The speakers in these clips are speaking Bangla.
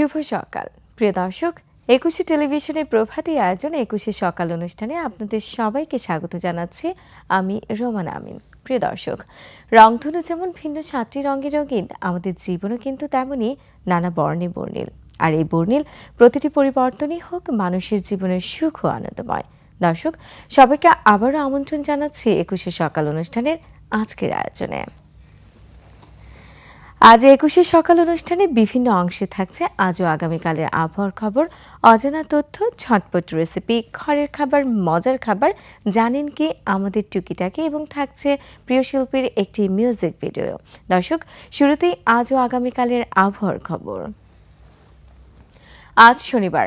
শুভ সকাল। প্রিয় দর্শক, একুশে টেলিভিশনের প্রভাতী আয়োজন একুশে সকাল অনুষ্ঠানে আপনাদের সবাইকে স্বাগত জানাচ্ছি আমি রোমান আমিন। প্রিয় দর্শক, রংধনু যেমন ভিন্ন সাতটি রঙে রঙিন, আমাদের জীবনও কিন্তু তেমনই নানা বর্ণে বর্ণিল। আর এই বর্ণিল প্রতিটি পরিবর্তনই হোক, মানুষের জীবনের সুখ ও আনন্দময়। দর্শক, সবাইকে আবারও আমন্ত্রণ জানাচ্ছি একুশে সকাল অনুষ্ঠানের আজকের আয়োজনে। আজ একুশে সকাল অনুষ্ঠানে বিভিন্ন অংশে থাকছে আজও আগামীকালের আবহাওয়ার খবর। অজানা তথ্য, ছটপট রেসিপি ঘরের খাবার, মজার খাবার, জানেন কি, আমাদের টুকিটাকি এবং থাকছে প্রিয় শিল্পীর একটি মিউজিক ভিডিও দর্শক, শুরুতেই আজও আগামীকালের আবহাওয়ার খবর। আজ শনিবার,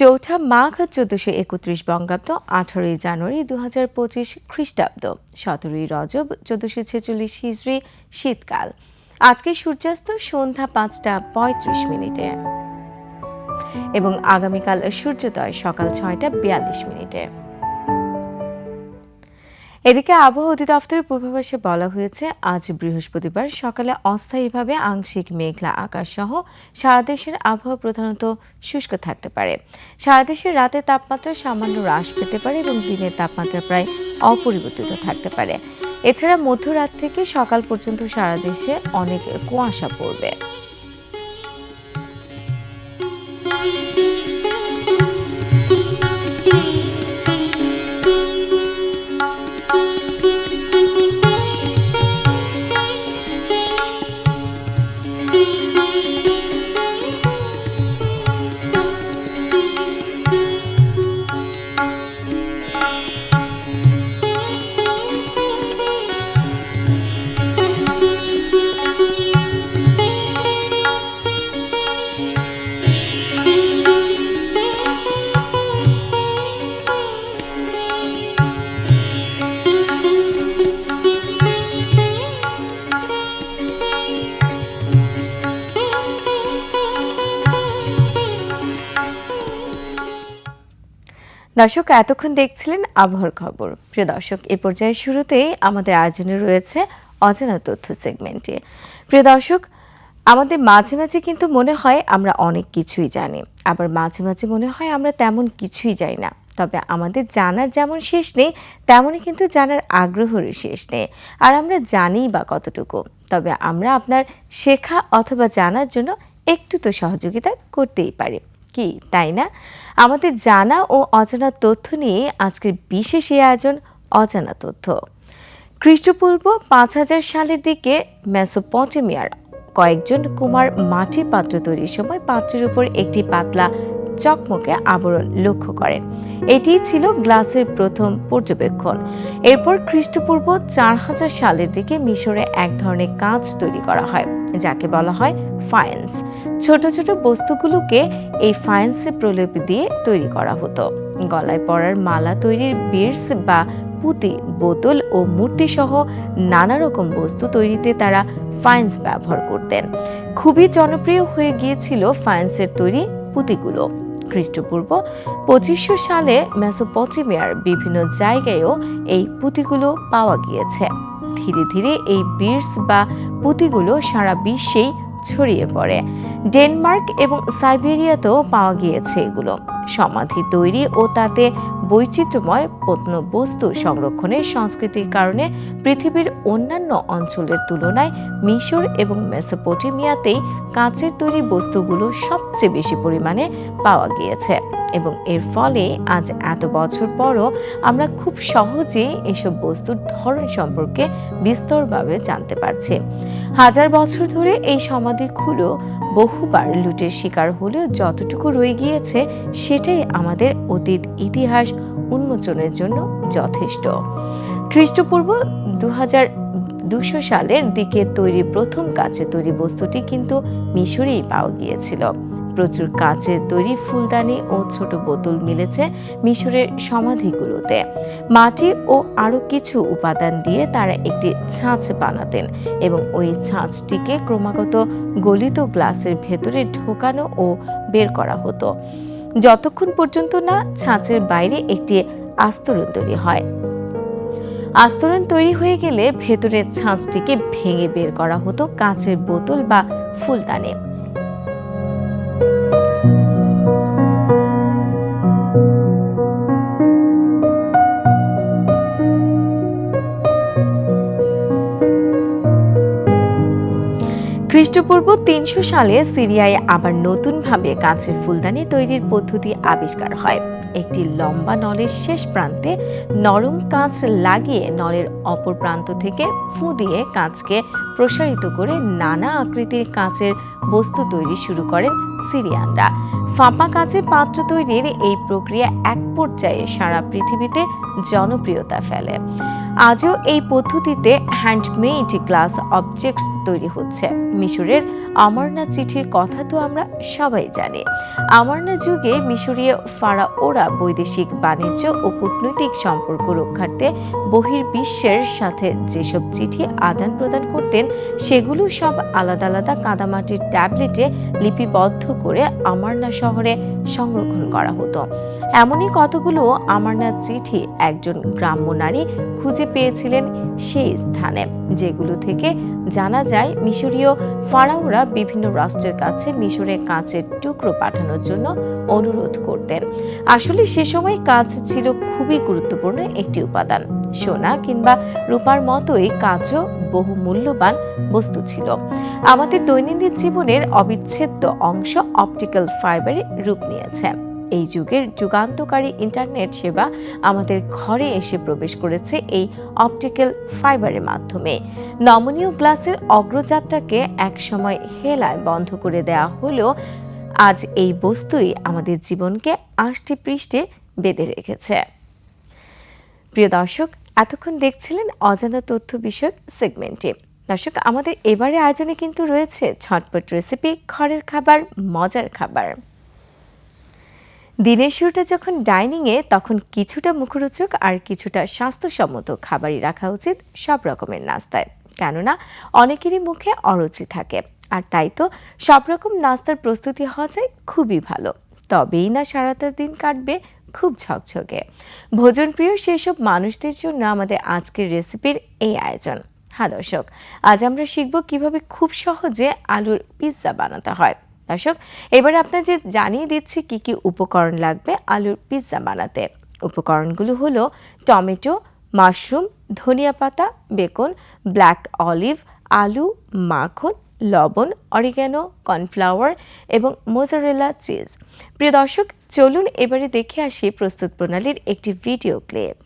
চৌঠা মাঘ চোদ্দশো একত্রিশ বঙ্গাব্দ, আঠারোই জানুয়ারি দু হাজার পঁচিশ খ্রিস্টাব্দ, সতেরোই রজব চোদ্দশো ছেচল্লিশ হিজড়ি, শীতকাল। আজকে সূর্যাস্ত সন্ধ্যা পাঁচটা পঁয়ত্রিশ মিনিটে। এবং আগামীকাল সূর্যোদয় সকাল ছয়টা বিয়াল্লিশ মিনিটে। এদিকে আবহাওয়া অধিদপ্তরের পূর্বাভাসে বলা হয়েছে, আজ বৃহস্পতিবার সকালে অস্থায়ীভাবে আংশিক মেঘলা আকাশ সহ সারা দেশের আবহাওয়া প্রধানত শুষ্ক থাকতে পারে। সারা দেশের রাতের তাপমাত্রা সামান্য হ্রাস পেতে পারে এবং দিনের তাপমাত্রা প্রায় অপরিবর্তিত থাকতে পারে। এছাড়া মধ্যরাত থেকে সকাল পর্যন্ত সারা দেশে অনেক কুয়াশা পড়বে। দর্শক, এতক্ষণ দেখছিলেন আবহাওয়ার খবর। প্রিয় দর্শক, এ পর্যায়ে শুরুতেই আমাদের আয়োজনে রয়েছে অজানা তথ্য সেগমেন্টে প্রিয় দর্শক, আমাদের মাঝে মাঝে কিন্তু মনে হয় আমরা অনেক কিছুই জানি। আবার মাঝে মাঝে মনে হয় আমরা তেমন কিছুই জানি না। তবে আমাদের জানার যেমন শেষ নেই, তেমনই কিন্তু জানার আগ্রহেরও শেষ নেই। আর আমরা জানিই বা কতটুকু। তবে আমরা আপনার শেখা অথবা জানার জন্য একটু তো সহযোগিতা করতেই পারি। কি, তাই না? আমাদের জানা ও অজানা তথ্য নিয়ে আজকের বিশেষ এই আয়োজন অজানা তথ্য। খ্রিস্টপূর্ব পাঁচ হাজার সালের দিকে মেসোপটেমিয়ার কয়েকজন কুমার মাটির পাত্র তৈরির সময় পাত্রের উপর একটি পাতলা চকমকে আবরণ লক্ষ্য করেন। এটিই ছিল গ্লাসের প্রথম পর্যবেক্ষণ। এরপর খ্রিস্টপূর্ব চার হাজার সালের দিকে মিশরে এক ধরনের কাঁচ তৈরি করা হয়, যাকে বলা হয় ফায়েন্স ছোট ছোট বস্তুগুলোকে এই ফায়েন্সে প্রলেপ দিয়ে তৈরি করা হতো। গলায় পরার মালা তৈরির বিয়ার্স বা পুঁতি, বোতল ও মূর্তি সহ নানা রকম বস্তু তৈরিতে তারা ফায়েন্স ব্যবহার করতেন। খুবই জনপ্রিয় হয়ে গিয়েছিল ফায়েন্সের তৈরি পুঁতিগুলো। খ্রিস্টপূর্ব পঁচিশশো সালে মেসোপটেমিয়ার বিভিন্ন জায়গায়ও এই পুঁতিগুলো পাওয়া গিয়েছে। ধীরে ধীরে এই বির্স বা পুঁতিগুলো সারা বিশ্বেই ছড়িয়ে পড়ে। ডেনমার্ক এবং সাইবেরিয়াতেও পাওয়া গিয়েছে এগুলো। সমাধি তৈরি ও তাতে বৈচিত্র্যময় প্রত্ন বস্তু সংরক্ষণের সংস্কৃতির কারণে পৃথিবীর অন্যান্য অঞ্চলের তুলনায় মিশর এবং মেসোপটেমিয়াতেই কাঁচের তৈরি বস্তুগুলো সবচেয়ে বেশি পরিমাণে পাওয়া গিয়েছে এবং এর ফলে আজ এত বছর পরও আমরা খুব সহজে এসব বস্তুর ধরন সম্পর্কে বিস্তরভাবে জানতে পারছি। হাজার বছর ধরে এই সমাধিগুলো বহুবার লুটের শিকার হলেও যতটুকু রয়ে গিয়েছে, সেটাই আমাদের অতীত ইতিহাস উন্মোচনের জন্য যথেষ্ট। খ্রিস্টপূর্ব দু হাজার দুশো সালের দিকে তৈরি প্রথম কাছে তৈরি বস্তুটি কিন্তু মিশরেই পাওয়া গিয়েছিল। প্রচুর কাচের তৈরি ফুলদানি ও ছোট বোতল মিলেছে মিশরের সমাধিগুলোতে। মাটি ও আরও কিছু উপাদান দিয়ে তারা একটি ছাঁচ বানাতেন এবং ওই ছাঁচটিকে ক্রমাগত গলিত গ্লাসের ভেতরে ঢোকানো ও বের করা হতো। যতক্ষণ পর্যন্ত না ছাঁচের বাইরে একটি আস্তরণ তৈরি হয়। আস্তরণ তৈরি হয়ে গেলে ভেতরের ছাঁচটিকে ভেঙে বের করা হতো কাঁচের বোতল বা ফুলদানে। খ্রিস্টপূর্ব তিনশো সালে সিরিয়ায় আবার নতুনভাবে কাঁচের ফুলদানি তৈরির পদ্ধতি আবিষ্কার হয়। একটি লম্বা নলের শেষ প্রান্তে নরম কাঁচ লাগিয়ে নলের অপর প্রান্ত থেকে ফু দিয়ে কাঁচকে প্রসারিত করে নানা আকৃতির কাঁচের বস্তু তৈরি শুরু করেন সিরিয়ানরা। ফাঁপা কাঁচের পাত্র তৈরির এই প্রক্রিয়া এক পর্যায়ে সারা পৃথিবীতে জনপ্রিয়তা ফেলে। আজও এই পদ্ধতিতে হ্যান্ডমেড গ্লাস অবজেক্টস তৈরি হচ্ছে। মিশরের অমরনাথ চিঠির কথা তো আমরা সবাই জানি। অমরনাথ যুগে মিশরীয় ফারাওরা বৈদেশিক বাণিজ্য ও কূটনৈতিক সম্পর্ক রক্ষার্থে বহির্বিশ্বের সাথে যেসব চিঠি আদান প্রদান করতেন, সেগুলো সব আলাদা আলাদা কাদামাটির ট্যাবলেটে লিপিবদ্ধ করে আমারনাথ শহরে সংরক্ষণ করা হতো। এমনই কতগুলো আমারনাথ চিঠি একজন গ্রাম্য নারী খুঁজে পেয়েছিলেন সেই স্থানে, যেগুলো থেকে জানা যায় মিশরীয় ফারাওরা বিভিন্ন রাষ্ট্রের কাছে মিশরে কাঁচের টুকরো পাঠানোর জন্য অনুরোধ করতেন। আসলে সে সময় কাঁচ ছিল খুবই গুরুত্বপূর্ণ একটি উপাদান। সোনা কিংবা রূপার মতোই কাঁচও বহু মূল্যবান বস্তু ছিল। আমাদের দৈনন্দিন জীবনের অবিচ্ছেদ্য অংশ অপটিক্যাল ফাইবারে রূপ নিয়েছে। এই যুগের যুগান্তকারী ইন্টারনেট সেবা আমাদের ঘরে এসে প্রবেশ করেছে এই অপটিক্যাল ফাইবারের মাধ্যমে। নমনীয় গ্লাসের অগ্রযাত্রাকে একসময় হেলায় বন্ধ করে দেওয়া হলেও আজ এই বস্তুই আমাদের জীবনকে আষ্টে পৃষ্ঠে বেঁধে রেখেছে। প্রিয় দর্শক এতক্ষণ দেখছিলেন অজানা তথ্য বিষয়ক সেগমেন্টে। দর্শক, আমাদের এবারে আয়োজনে কিন্তু রয়েছে ছটপট রেসিপি ঘরের খাবার, মজার খাবার। দিনের শুরুটা যখন ডাইনিংয়ে তখন কিছুটা মুখরোচক আর কিছুটা স্বাস্থ্যসম্মত খাবারই রাখা উচিত সব রকমের নাস্তায়। কেননা, অনেকেরই মুখে অরুচি থাকে। আর তাই তো সব রকম নাস্তার প্রস্তুতি হওয়া যায় খুবই ভালো। তবেই না সারাটা দিন কাটবে খুব ঝকঝকে। ভোজনপ্রিয় সেসব মানুষদের জন্য আমাদের আজকের রেসিপির এই আয়োজন। হ্যাঁ দর্শক, আজ আমরা শিখব কীভাবে খুব সহজে আলুর পিৎজা বানাতে হয়। দর্শক, এবারে আপনাদের জানিয়ে দিচ্ছি কি কি উপকরণ লাগবে আলুর পিৎজা বানাতে। উপকরণগুলো হলো টমেটো, মাশরুম, ধনিয়া পাতা বেকন ব্ল্যাক অলিভ, আলু, মাখন লবণ অরিগ্যানো কর্নফ্লাওয়ার এবং মোজারেলা চিজ প্রিয় দর্শক, চলুন এবারে দেখে আসি প্রস্তুত প্রণালীর একটি ভিডিও ক্লিপ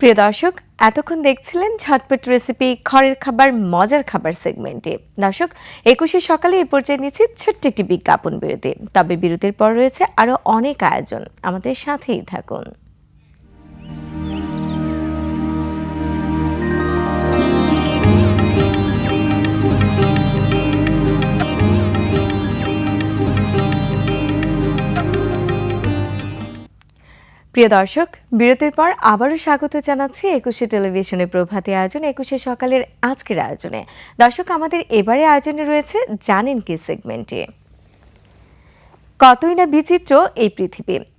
প্রিয় দর্শক, এতক্ষণ দেখছিলেন ঝটপট রেসিপি খড়ের খাবার, মজার খাবার সেগমেন্টে দর্শক, একুশে সকালে এ পর্যায়ে নিচ্ছি ছোট্ট একটি বিজ্ঞাপন বিরতি। তবে বিরতির পর রয়েছে আরও অনেক আয়োজন। আমাদের সাথেই থাকুন। প্রিয় দর্শক, বিরতির পর আবারও স্বাগত জানাচ্ছি একুশে টেলিভিশনের প্রভাতী আয়োজন, একুশে সকালের আজকের আয়োজনে। দর্শক, আমাদের এবারে আয়োজনে রয়েছে জানেন কি সেগমেন্টে কতই না বিচিত্র এই পৃথিবী।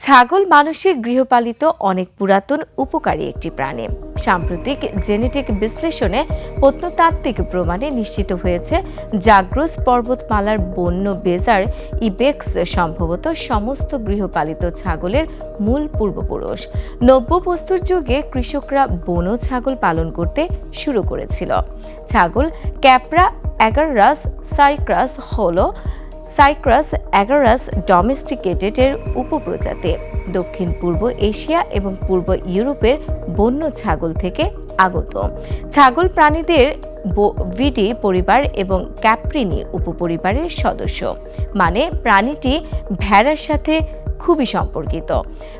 ছাগল মানুষের গৃহপালিত অনেক পুরাতন উপকারী একটি প্রাণী। সাম্প্রতিক জেনেটিক বিশ্লেষণে প্রত্নতাত্ত্বিক প্রমাণে নিশ্চিত হয়েছে, জাগ্রস পর্বতমালার বন্য বেজার ইবেক্স সম্ভবত সমস্ত গৃহপালিত ছাগলের মূল পূর্বপুরুষ। নব্য বস্তুর যুগে কৃষকরা বন ছাগল পালন করতে শুরু করেছিল। ছাগল ক্যাপরা অ্যাগারাস সাইক্রাস হলো সাইক্রাস অ্যাগারাস ডোমেস্টিকেটেডের উপপ্রজাতি। দক্ষিণ পূর্ব এশিয়া এবং পূর্ব ইউরোপের বন্য ছাগল থেকে আগত। ছাগল প্রাণীদের ভিডি পরিবার এবং ক্যাপ্রিনি উপপরিবারের সদস্য। মানে প্রাণীটি ভেড়ার সাথে খুবই সম্পর্কিত।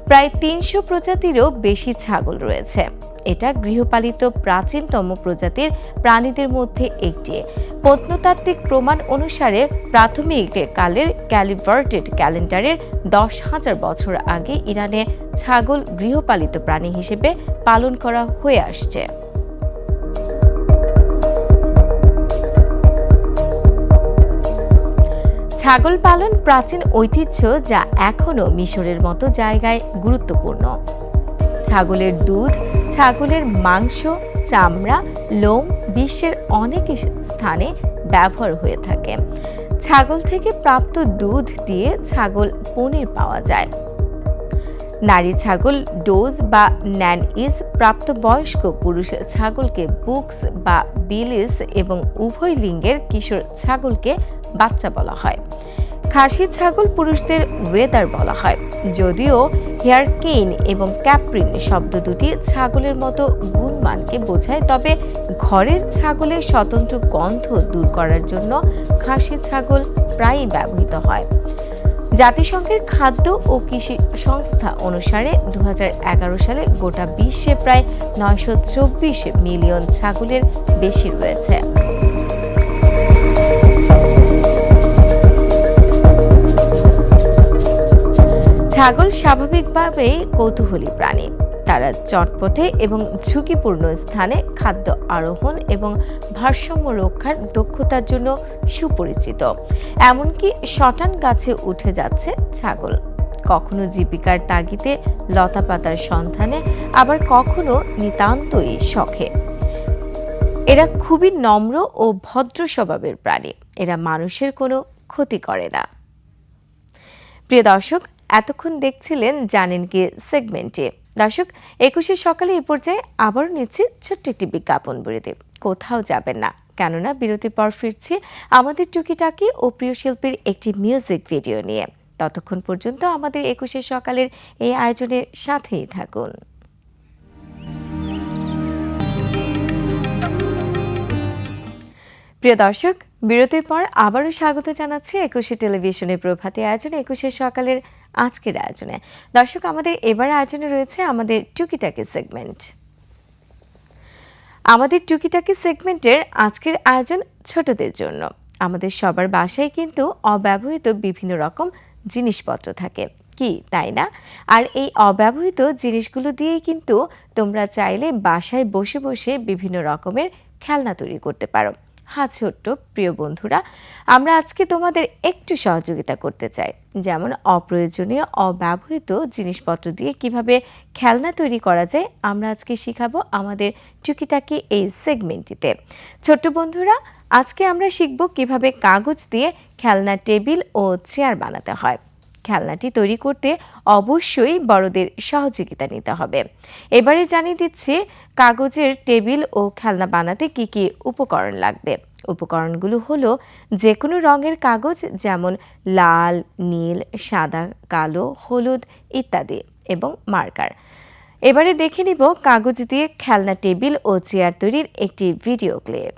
প্রায় তিনশো প্রজাতিরও বেশি ছাগল রয়েছে। এটা গৃহপালিত প্রাচীনতম প্রজাতির প্রাণীদের মধ্যে একটি। প্রত্নতাত্ত্বিক প্রমাণ অনুসারে প্রাথমিক কালের ক্যালিভার্টেড ক্যালেন্ডারের দশ হাজার বছর আগে ইরানে ছাগল গৃহপালিত প্রাণী হিসেবে পালন করা হয়ে আসছে। ছাগল পালন প্রাচীন ঐতিহ্য যা এখনও মিশরের মতো জায়গায় গুরুত্বপূর্ণ। ছাগলের দুধ, ছাগলের মাংস, চামড়া, লোম বিশ্বের অনেক স্থানে ব্যবহার হয়ে থাকে। ছাগল থেকে প্রাপ্ত দুধ দিয়ে ছাগল পনির পাওয়া যায়। নারী ছাগল ডোজ বা ন্যান ইজ প্রাপ্তবয়স্ক পুরুষ ছাগলকে বুকস বা বিলিস এবং উভয় লিঙ্গের কিশোর ছাগলকে বাচ্চা বলা হয়। খাসি ছাগল পুরুষদের ওয়েদার বলা হয়। যদিও হেয়ার কেইন এবং ক্যাপ্রিন শব্দ দুটি ছাগলের মতো গুণমানকে বোঝায়, তবে ঘরের ছাগলের স্বতন্ত্র গন্ধ দূর করার জন্য খাসি ছাগল প্রায়ই ব্যবহৃত হয়। জাতিসংঘের খাদ্য ও কৃষি সংস্থা অনুসারে দু হাজার এগারো সালে গোটা বিশ্বে প্রায় নয়শো চব্বিশ মিলিয়ন ছাগলের বেশি রয়েছে। ছাগল স্বাভাবিকভাবেই কৌতূহলী প্রাণী। তারা চটপটে এবং ঝুঁকিপূর্ণ স্থানে খাদ্য আরোহণ এবং ভারসাম্য রক্ষার দক্ষতার জন্য সুপরিচিত। এমনকি শটান গাছে উঠে যাচ্ছে ছাগল। কখনো জীবিকার তাগিদে লতা পাতার সন্ধানে, আবার কখনো নিতান্তই শখে। এরা খুবই নম্র ও ভদ্র স্বভাবের প্রাণী। এরা মানুষের কোনো ক্ষতি করে না। প্রিয় দর্শক, এতক্ষণ দেখছিলেন জানেন কি সেগমেন্টে। দর্শক একুশে সকালে এ পর্যায়ে আবারও নিচ্ছি ছোট্ট একটি বিজ্ঞাপন বিরতি। কোথাও যাবেন না, কেননা বিরতির পর ফিরছি আমাদের টুকিটাকি ও প্রিয় শিল্পীর একটি মিউজিক ভিডিও নিয়ে। ততক্ষণ পর্যন্ত আমাদের একুশে সকালের এই আয়োজনের সাথেই থাকুন। প্রিয় দর্শক, বিরতির পর আবারও স্বাগত জানাচ্ছি একুশে টেলিভিশনের প্রভাতী আয়োজন একুশে সকালের আজকের আয়োজনে। দর্শক, আমাদের এবার আয়োজনে রয়েছে আমাদের টুকিটাকি সেগমেন্ট আমাদের টুকিটাকি সেগমেন্টের আজকের আয়োজন ছোটদের জন্য। আমাদের সবার বাসায় কিন্তু অব্যবহৃত বিভিন্ন রকম জিনিসপত্র থাকে। কি, তাই না? আর এই অব্যবহৃত জিনিসগুলো দিয়েই কিন্তু তোমরা চাইলে বাসায় বসে বসে বিভিন্ন রকমের খেলনা তৈরি করতে পারো। হ্যাঁ ছোট্ট প্রিয় বন্ধুরা, আমরা আজকে তোমাদের একটু সহযোগিতা করতে চাই। যেমন অপ্রয়োজনীয়, অব্যবহৃত জিনিসপত্র দিয়ে কীভাবে খেলনা তৈরি করা যায়, আমরা আজকে শিখাবো আমাদের টুকিটাকি এই সেগমেন্টটিতে। ছোট্ট বন্ধুরা, আজকে আমরা শিখব কীভাবে কাগজ দিয়ে খেলনা টেবিল ও চেয়ার বানাতে হয়। খেলনাটি তৈরি করতে অবশ্যই বড়দের সহযোগিতা নিতে হবে। এবারে জানিয়ে দিচ্ছি, কাগজের টেবিল ও খেলনা বানাতে কি কি উপকরণ লাগবে? উপকরণগুলো হলো যে কোনো রঙের কাগজ যেমন লাল, নীল, সাদা, কালো, হলুদ ইত্যাদি এবং মার্কার। এবারে দেখে নিব কাগজ দিয়ে খেলনা টেবিল ও চেয়ার তৈরির একটি ভিডিও ক্লিপ।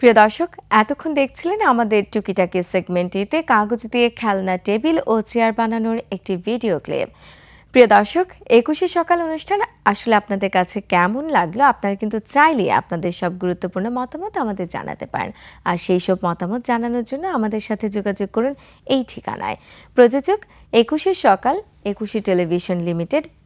প্রিয় দর্শক, এতক্ষণ দেখছিলেন আমাদের টুকিটাকি সেগমেন্টটিতে কাগজ দিয়ে খেলনা, টেবিল ও চেয়ার বানানোর একটি ভিডিও ক্লিপ। প্রিয় দর্শক, একুশে সকাল অনুষ্ঠান, আসলে আপনাদের কাছে কেমন লাগল? আপনারা কিন্তু চাইলে আপনাদের সব গুরুত্বপূর্ণ মতামত আমাদের জানাতে পারেন। আর সেই সব মতামত জানানোর জন্য আমাদের সাথে যোগাযোগ করুন এই ঠিকানায়। প্রযোজক, একুশে সকাল, একুশে টেলিভিশন লিমিটেড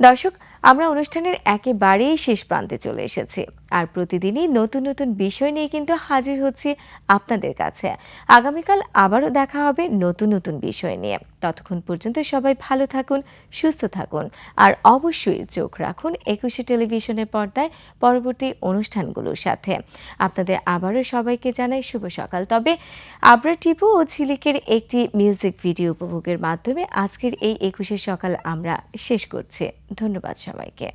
দর্শক আমরা অনুষ্ঠানের একেবারেই শেষ প্রান্তে চলে এসেছি। আর প্রতিদিনই নতুন নতুন বিষয় নিয়ে কিন্তু হাজির হচ্ছি আপনাদের কাছে। আগামীকাল আবারও দেখা হবে নতুন নতুন বিষয় নিয়ে। ততক্ষণ পর্যন্ত সবাই ভালো থাকুন, সুস্থ থাকুন। আর অবশ্যই চোখ রাখুন একুশে টেলিভিশনের পর্দায় পরবর্তী অনুষ্ঠানগুলোর সাথে। আপনাদের আবারও সবাইকে জানাই শুভ সকাল। তবে আবরা টিপু ও ঝিলিকের একটি মিউজিক ভিডিও উপভোগের মাধ্যমে আজকের এই একুশে সকাল আমরা শেষ করছি। ধন্যবাদ সবাইকে